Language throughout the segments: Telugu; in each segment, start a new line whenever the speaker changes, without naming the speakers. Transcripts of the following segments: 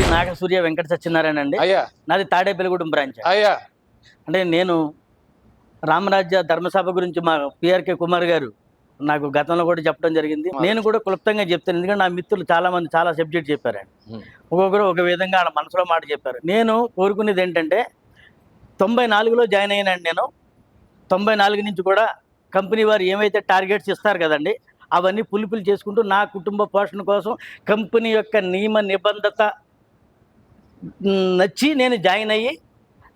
రెడ్డి నాగసూర్య వెంకట సత్యనారాయణ అండి
అయ్యా.
నాది తాడేపల్లిగూడెం బ్రాంచ్.
అయ్యా.
అంటే నేను రామరాజ్య ధర్మసభ గురించి మా పిఆర్కే కుమార్ గారు నాకు గతంలో కూడా చెప్పడం జరిగింది. నేను కూడా క్లుప్తంగా చెప్తాను. ఎందుకంటే నా మిత్రులు చాలా మంది చాలా సబ్జెక్ట్ చెప్పారండి. ఒక్కొక్కరు ఒక విధంగా వాళ్ళ మనసులో మాట చెప్పారు. నేను కోరుకునేది ఏంటంటే తొంభై నాలుగులో జాయిన్ అయినాను నేను. తొంభై నాలుగు నుంచి కూడా కంపెనీ వారు ఏమైతే టార్గెట్స్ ఇస్తారు కదండి అవన్నీ పులిపులు చేసుకుంటూ నా కుటుంబ పోషణ కోసం కంపెనీ యొక్క నియమ నిబంధత నచ్చి నేను జాయిన్ అయ్యి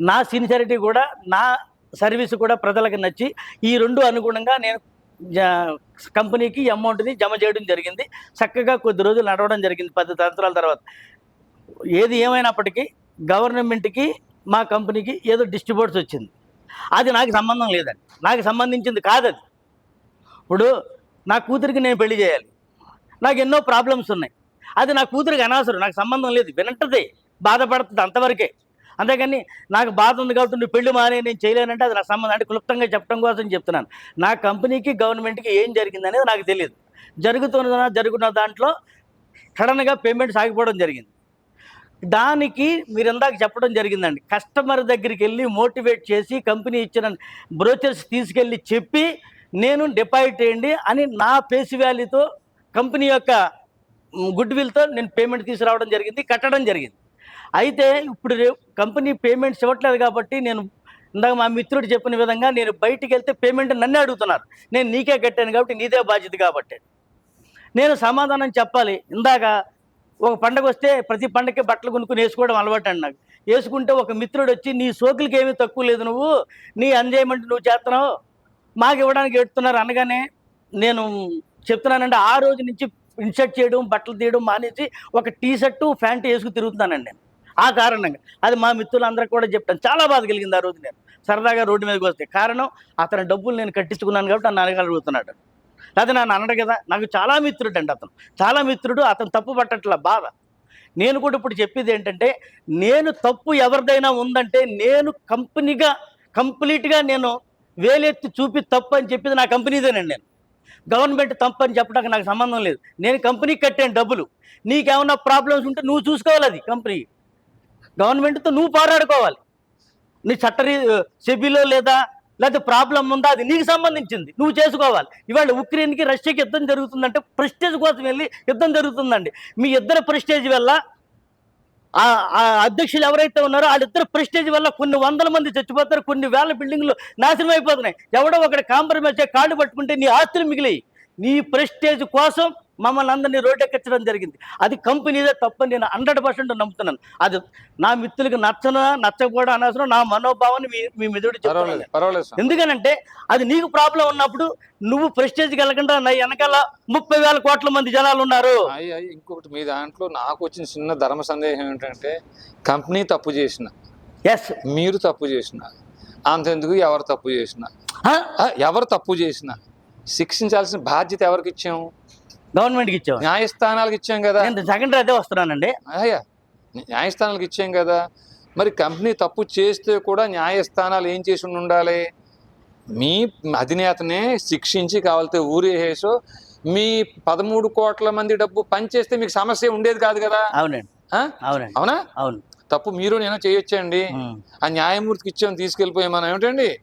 నా సిన్సియారిటీ కూడా నా సర్వీస్ కూడా ప్రజలకు నచ్చి ఈ రెండు అనుగుణంగా నేను కంపెనీకి అమౌంట్ని జమ చేయడం జరిగింది. చక్కగా కొద్ది రోజులు నడవడం జరిగింది పది సంవత్సరాల తర్వాత. ఏది ఏమైనప్పటికీ గవర్నమెంట్కి మా కంపెనీకి ఏదో డిస్ట్రిబ్యూట్స్ వచ్చింది. అది నాకు సంబంధం లేదండి. నాకు సంబంధించింది కాదు అది ఇప్పుడు నా కూతురికి నేను పెళ్ళి చేయాలి. నాకు ఎన్నో ప్రాబ్లమ్స్ ఉన్నాయి. అది నా కూతురికి అనవసరం. నాకు సంబంధం లేదు. వినంటది. బాధపడుతుంది అంతవరకే. అంతేకాని నాకు బాధ ఉంది కాబట్టి నువ్వు పెళ్ళి మానే నేను చేయలేనంటే అది నా సంబంధం అంటే క్లుప్తంగా చెప్పడం కోసం చెప్తున్నాను. నా కంపెనీకి గవర్నమెంట్కి ఏం జరిగింది అనేది నాకు తెలియదు. జరుగుతున్న జరుగుతున్న దాంట్లో సడన్గా పేమెంట్ సాగిపోవడం జరిగింది. దానికి మీరు ఇందాక చెప్పడం జరిగిందండి. కస్టమర్ దగ్గరికి వెళ్ళి మోటివేట్ చేసి కంపెనీ ఇచ్చిన బ్రోచర్స్ తీసుకెళ్ళి చెప్పి నేను డిపాజిట్ చేయండి అని నా ఫేస్ వ్యాల్యూతో కంపెనీ యొక్క గుడ్ విల్తో నేను పేమెంట్ తీసుకురావడం జరిగింది కట్టడం జరిగింది. అయితే ఇప్పుడు కంపెనీ పేమెంట్స్ ఇవ్వట్లేదు కాబట్టి నేను ఇందాక మా మిత్రుడు చెప్పిన విధంగా నేను బయటికి వెళ్తే పేమెంట్ నన్నే అడుగుతున్నారు. నేను నీకే కట్టాను కాబట్టి నీదే బాధ్యత కాబట్టి. నేను సమాధానం చెప్పాలి. ఇందాక ఒక పండగ వస్తే ప్రతి పండగకి బట్టలు కొనుక్కుని వేసుకోవడం అలవాటు అండి నాకు. వేసుకుంటే ఒక మిత్రుడు వచ్చి నీ సోకులకి ఏమీ తక్కువ లేదు నువ్వు. నీ ఎంజాయ్మెంట్ నువ్వు చేస్తున్నావు మాకు ఇవ్వడానికి ఎడుతున్నారు అనగానే నేను చెప్తున్నానండి ఆ రోజు నుంచి ఇన్షర్ట్ చేయడం బట్టలు తీయడం మానేసి ఒక టీ షర్టు ప్యాంటు వేసుకుని తిరుగుతున్నానండి నేను. ఆ కారణంగా. అది మా మిత్రులందరూ కూడా చెప్పాను. చాలా బాధ కలిగింది ఆ రోజు నేను. సరదాగా రోడ్డు మీదకి వస్తే. కారణం అతని డబ్బులు నేను కట్టించుకున్నాను కాబట్టి నన్ను అడగలుగుతున్నాడు అది నన్ను అనడు కదా. నాకు చాలా మిత్రుడు అండి అతను. చాలా మిత్రుడు అతను తప్పు పట్టట్ల బాధ. నేను కూడా ఇప్పుడు చెప్పేది ఏంటంటే నేను తప్పు ఎవరిదైనా ఉందంటే నేను కంపెనీగా కంప్లీట్గా నేను వేలెత్తి చూపి తప్పు అని చెప్పేది నా కంపెనీదేనండి నేను. గవర్నమెంట్ తప్పు అని చెప్పడానికి నాకు సంబంధం లేదు. నేను కంపెనీకి కట్టాను డబ్బులు. నీకేమన్నా ప్రాబ్లమ్స్ ఉంటే నువ్వు చూసుకోవాలి అది కంపెనీ. గవర్నమెంట్తో నువ్వు పోరాడుకోవాలి. నీ చట్టరీ సెబీలో లేదా లేకపోతే ప్రాబ్లం ఉందా అది నీకు సంబంధించింది. నువ్వు చేసుకోవాలి. ఇవాళ ఉక్రెయిన్కి రష్యాకి యుద్ధం జరుగుతుందంటే ప్రెస్టేజ్ కోసం వెళ్ళి యుద్ధం జరుగుతుందండి. మీ ఇద్దరు ప్రెస్టేజ్ వల్ల ఆ అధ్యక్షులు ఎవరైతే ఉన్నారో వాళ్ళిద్దరు ప్రెస్టేజ్ వల్ల కొన్ని వందల మంది చచ్చిపోతారు కొన్ని వేల బిల్డింగ్లు నాశనం అయిపోతున్నాయి. ఎవడో ఒకటి కాంప్రమైజ్ అయ్యి కాళ్ళు పట్టుకుంటే నీ ఆస్తులు మిగిలి నీ ప్రెస్టేజ్ కోసం మమ్మల్ని అందరినీ రోడ్డెక్కించడం జరిగింది. అది కంపెనీదే తప్పని నేను హండ్రెడ్ పర్సెంట్ నమ్ముతున్నాను. అది నా మిత్రులకు నచ్చనా నచ్చకపోవడం అనవసరం నా మనోభావాన్ని మీ మీ మెదుడు. ఎందుకనంటే అది నీకు ప్రాబ్లం ఉన్నప్పుడు నువ్వు ప్రెస్టేజ్కి వెళ్ళకుండా నా వెనకాల ముప్పై వేల కోట్ల మంది జనాలు ఉన్నారు.
ఇంకొకటి మీ దాంట్లో నాకు వచ్చిన చిన్న ధర్మ సందేహం ఏంటంటే కంపెనీ తప్పు చేసిన.
ఎస్
మీరు తప్పు చేసిన. అంతెందుకు ఎవరు తప్పు చేసిన? ఎవరు తప్పు చేసిన? శిక్షించాల్సిన బాధ్యత ఎవరికి ఇచ్చాం
గవర్నమెంట్కి ఇచ్చావు.
న్యాయస్థానాలకు ఇచ్చాం కదా.
నేను సెకండ్ అదే వస్తున్నానండి.
అయ్యా న్యాయస్థానాలకు ఇచ్చాం కదా. మరి కంపెనీ తప్పు చేస్తే కూడా న్యాయస్థానాలు ఏం చేసి ఉండి ఉండాలి? మీ అధినేతనే శిక్షించి కావాలితే ఊరేసేసో మీ పదమూడు కోట్ల మంది డబ్బు పనిచేస్తే మీకు సమస్య ఉండేది కాదు కదా?
అవునండి? అవునండి.
అవునా?
అవును.
తప్పు మీరు నేను చేయొచ్చండి. ఆ న్యాయమూర్తికి ఇచ్చాం తీసుకెళ్ళిపోయాం మనం ఏమిటండి?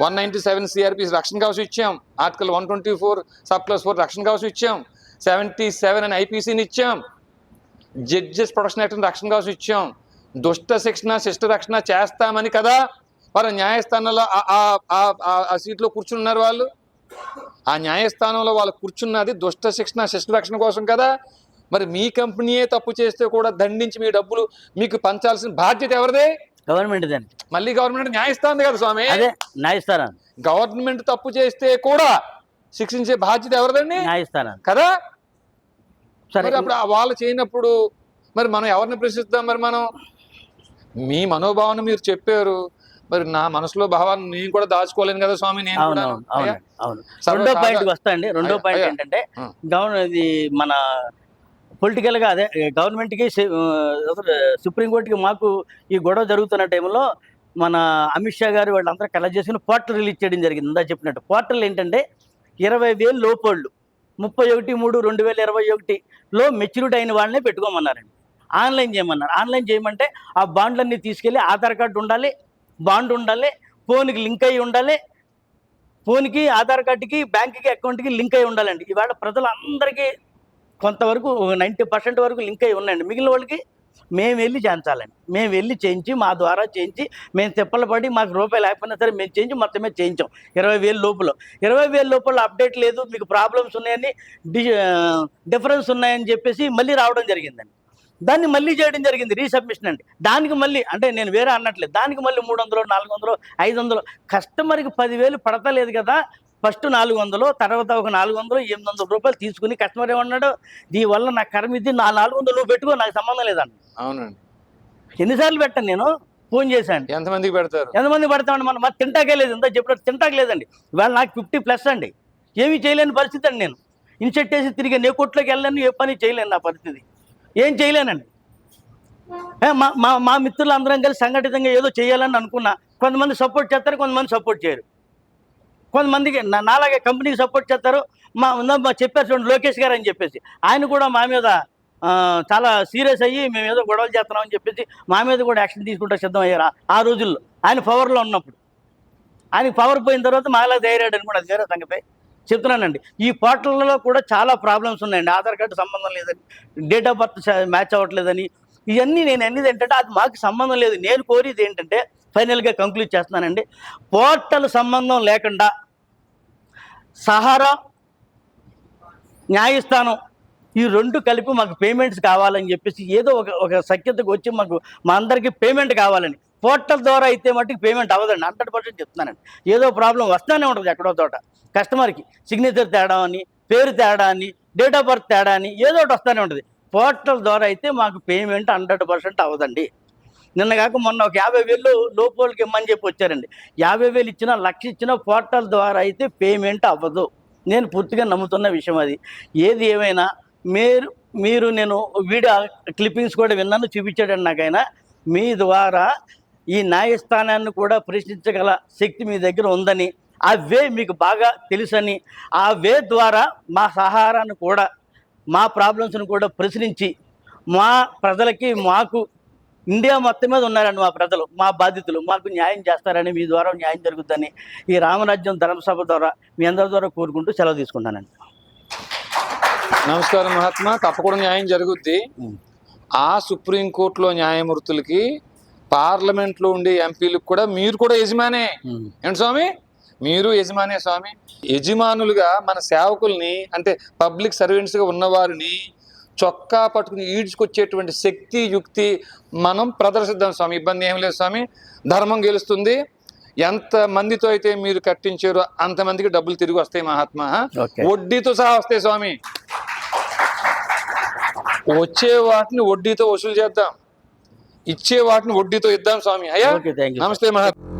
వన్ నైంటీ సెవెన్ సిఆర్పి రక్షణ కవచం ఇచ్చాం. Article one twenty four sub plus four రక్షణ కవచం ఇచ్చాం. సెవెంటీ సెవెన్ అని ఐపీసీని ఇచ్చాం జడ్జెస్ ప్రొటెక్షన్ యాక్ట్ రక్షణ కవచం ఇచ్చాం. దుష్ట శిక్షణ శిష్ట రక్షణ చేస్తామని కదా వారు న్యాయస్థానంలో ఆ- సీట్లో కూర్చున్నారు వాళ్ళు. ఆ న్యాయస్థానంలో వాళ్ళు కూర్చున్నది దుష్ట శిక్షణ శిష్ట రక్షణ కోసం కదా. మరి మీ కంపెనీయే తప్పు చేస్తే కూడా దండించి మీ డబ్బులు మీకు పంచాల్సిన బాధ్యత ఎవరిదే?
గవర్నమెంట్
మళ్ళీ గవర్నమెంట్ న్యాయస్థానం కదా స్వామి?
అదే న్యాయస్థానం.
గవర్నమెంట్ తప్పు చేస్తే కూడా శిక్షించే బాధ్యత ఎవరిదండి?
న్యాయస్థానం.
కదా? మరి అప్పుడు వాళ్ళు చేయనప్పుడు మరి మనం ఎవరిని ప్రశ్నిస్తాం మరి మనం? మీ మనోభావాన్ని మీరు చెప్పారు. మరి నా మనసులో భావాన్ని నేను కూడా దాచుకోలేను కదా స్వామి నేను
రెండో పాయింట్ వస్తా అండి రెండో పాయింట్. ఏంటంటే. గవర్న ఇది మన పొలిటికల్గా అదే గవర్నమెంట్కి సుప్రీంకోర్టుకి మాకు ఈ గొడవ జరుగుతున్న టైంలో మన అమిత్ షా గారు వాళ్ళందరూ కలెక్ట్ చేసుకుని పోర్టల్ రిలీజ్ చేయడం జరిగింది. ఇందా చెప్పినట్టు పోర్టల్ ఏంటంటే ఇరవై వేలు లోపోళ్ళు. ముప్పై ఒకటి మూడు రెండు వేల ఇరవై ఒకటిలో మెచ్యూరిటీ అయిన వాళ్ళనే పెట్టుకోమన్నారండి. ఆన్లైన్ చేయమన్నారు. ఆన్లైన్ చేయమంటే ఆ బాండ్లన్నీ తీసుకెళ్ళి ఆధార్ కార్డు ఉండాలి బాండ్ ఉండాలి ఫోన్కి లింక్ అయి ఉండాలి ఫోన్కి ఆధార్ కార్డుకి బ్యాంక్కి అకౌంట్కి లింక్ అయి ఉండాలండి. ఇవాళ ప్రజలందరికీ కొంతవరకు నైంటీ పర్సెంట్ వరకు లింక్ అయి ఉన్నాయండి. మిగిలిన వాళ్ళకి మేము వెళ్ళి చేయించాలని మేము వెళ్ళి చేయించి మా ద్వారా చేయించి మేము తిప్పలు పడి మాకు రూపాయి లేకపోయినా సరే మేము చేయించి మొత్తమే చేయించాం. ఇరవై వేలు లోపల. ఇరవై వేల లోపల అప్డేట్ లేదు మీకు ప్రాబ్లమ్స్ ఉన్నాయని డిఫరెన్స్ ఉన్నాయని చెప్పేసి మళ్ళీ రావడం జరిగిందండి. దాన్ని మళ్ళీ చేయడం జరిగింది రీసబ్మిషన్ అండి. దానికి మళ్ళీ అంటే నేను వేరే అన్నట్లేదు దానికి మళ్ళీ మూడు వందలు నాలుగు వందలు ఐదు వందలు కస్టమర్కి పదివేలు పడతలేదు కదా ఫస్ట్ నాలుగు వందలు తర్వాత ఒక నాలుగు వందలు ఎనిమిది వందల రూపాయలు తీసుకుని కస్టమర్ ఏమన్నాడు దీనివల్ల నాకు కర్మ ఇది నా నాలుగు వందలు నువ్వు పెట్టుకో నాకు సంబంధం లేదండి
అవునండి.
ఎన్నిసార్లు పెట్టాను నేను? ఫోన్ చేశాను.
ఎంతమందికి పెడతారు?
ఎంతమంది పడతామండి మనం? మరి తింటాకే లేదు ఇంత చెప్పినట్టు తింటాక లేదండి. ఇవాళ నాకు ఫిఫ్టీ ప్లస్ అండి. ఏమీ చేయలేని పరిస్థితి అండి నేను. ఇన్సెట్ వేసి తిరిగి నే కొట్లోకి వెళ్ళాను ఏ పని చేయలేను నా పరిస్థితి. ఏం చేయలేనండి. మా మా మిత్రులు అందరం కలిసి సంఘటితంగా ఏదో చేయాలని అనుకున్నా. కొంతమంది సపోర్ట్ చేస్తారు కొంతమంది సపోర్ట్ చేయరు. కొంతమందికి నా- నాలాగే కంపెనీకి సపోర్ట్ చేస్తారు. మా ఉందా మా చెప్పారు చూడండి లోకేష్ గారు అని చెప్పేసి. ఆయన కూడా మా మీద చాలా సీరియస్ అయ్యి మేము ఏదో గొడవలు చేస్తున్నామని చెప్పేసి మా మీద కూడా యాక్షన్ తీసుకుంటా సిద్ధం అయ్యారు ఆ- రోజుల్లో. ఆయన పవర్లో ఉన్నప్పుడు. ఆయనకి పవర్ పోయిన తర్వాత మాలా తయారాడు అని కూడా అది వేరే సంగతి. చెప్తున్నానండి. ఈ పోర్టల్లో కూడా చాలా ప్రాబ్లమ్స్ ఉన్నాయండి. ఆధార్ కార్డు సంబంధం లేదని డేట్ ఆఫ్ బర్త్ మ్యాచ్ అవ్వట్లేదని. ఇవన్నీ నేను అన్నది ఏంటంటే అది మాకు సంబంధం లేదు. నేను కోరేది ఏంటంటే ఫైనల్గా కంక్లూడ్ చేస్తున్నానండి. పోర్టల్ సంబంధం లేకుండా సహారా న్యాయస్థానం ఈ రెండు కలిపి మాకు పేమెంట్స్ కావాలని చెప్పేసి ఏదో ఒక ఒక సఖ్యతకు వచ్చి మాకు మా అందరికీ పేమెంట్ కావాలని. పోర్టల్ ద్వారా అయితే మట్టుకు పేమెంట్ అవ్వదండి. హండ్రెడ్ పర్సెంట్ చెప్తున్నానండి. ఏదో ప్రాబ్లం వస్తూనే ఉంటుంది ఎక్కడో తోట కస్టమర్కి సిగ్నేచర్ తేడా అని పేరు తేడా అని డేట్ ఆఫ్ బర్త్ తేడా అని ఏదో ఒకటి వస్తూనే ఉంటుంది. పోర్టల్ ద్వారా అయితే మాకు పేమెంట్ హండ్రెడ్ పర్సెంట్ అవ్వదండి. నిన్న కాక మొన్న ఒక యాభై వేలు లోపోలకి ఇమ్మని చెప్పి వచ్చారండి. యాభై వేలు ఇచ్చినా లక్ష ఇచ్చిన పోర్టల్ ద్వారా అయితే పేమెంట్ అవ్వదు. నేను పూర్తిగా నమ్ముతున్న విషయం అది. ఏది ఏమైనా మీరు మీరు నేను వీడియో క్లిప్పింగ్స్ కూడా విన్నాను చూపించాడండి నాకైనా మీ ద్వారా ఈ న్యాయస్థానాన్ని కూడా ప్రశ్నించగల శక్తి మీ దగ్గర ఉందని ఆ వే మీకు బాగా తెలుసని ఆ వే ద్వారా మా సహారాన్ని కూడా మా ప్రాబ్లమ్స్ని కూడా ప్రశ్నించి మా ప్రజలకి మాకు ఇండియా మొత్తం మీద ఉన్నారండి మా ప్రజలు మా బాధితులు. మాకు న్యాయం చేస్తారని మీ ద్వారా న్యాయం జరుగుతుందని ఈ రామరాజ్యం ధర్మసభ ద్వారా మీ అందరి ద్వారా కోరుకుంటూ సెలవు తీసుకుంటానండి.
నమస్కారం మహాత్మా. తప్పకుండా న్యాయం జరుగుద్ది. ఆ సుప్రీంకోర్టులో న్యాయమూర్తులకి పార్లమెంట్లో ఉండే ఎంపీలకు కూడా మీరు కూడా యజమానే. ఏంటి స్వామి? మీరు యజమానే స్వామి. యజమానులుగా మన సేవకుల్ని అంటే పబ్లిక్ సర్వెంట్స్గా ఉన్నవారిని చొక్కా పట్టుకుని ఈడ్చుకొచ్చేటువంటి శక్తి యుక్తి మనం ప్రదర్శిద్దాం స్వామి. ఇబ్బంది ఏం లేదు స్వామి. ధర్మం గెలుస్తుంది. ఎంత మందితో అయితే మీరు కట్టించారో అంతమందికి డబ్బులు తిరిగి వస్తాయి మహాత్మా. వడ్డీతో సహా వస్తాయి స్వామి. వచ్చే వాటిని వడ్డీతో వసూలు చేద్దాం. ఇచ్చే వాటిని వడ్డీతో ఇద్దాం స్వామి. అయ్యా. నమస్తే మహాత్మా.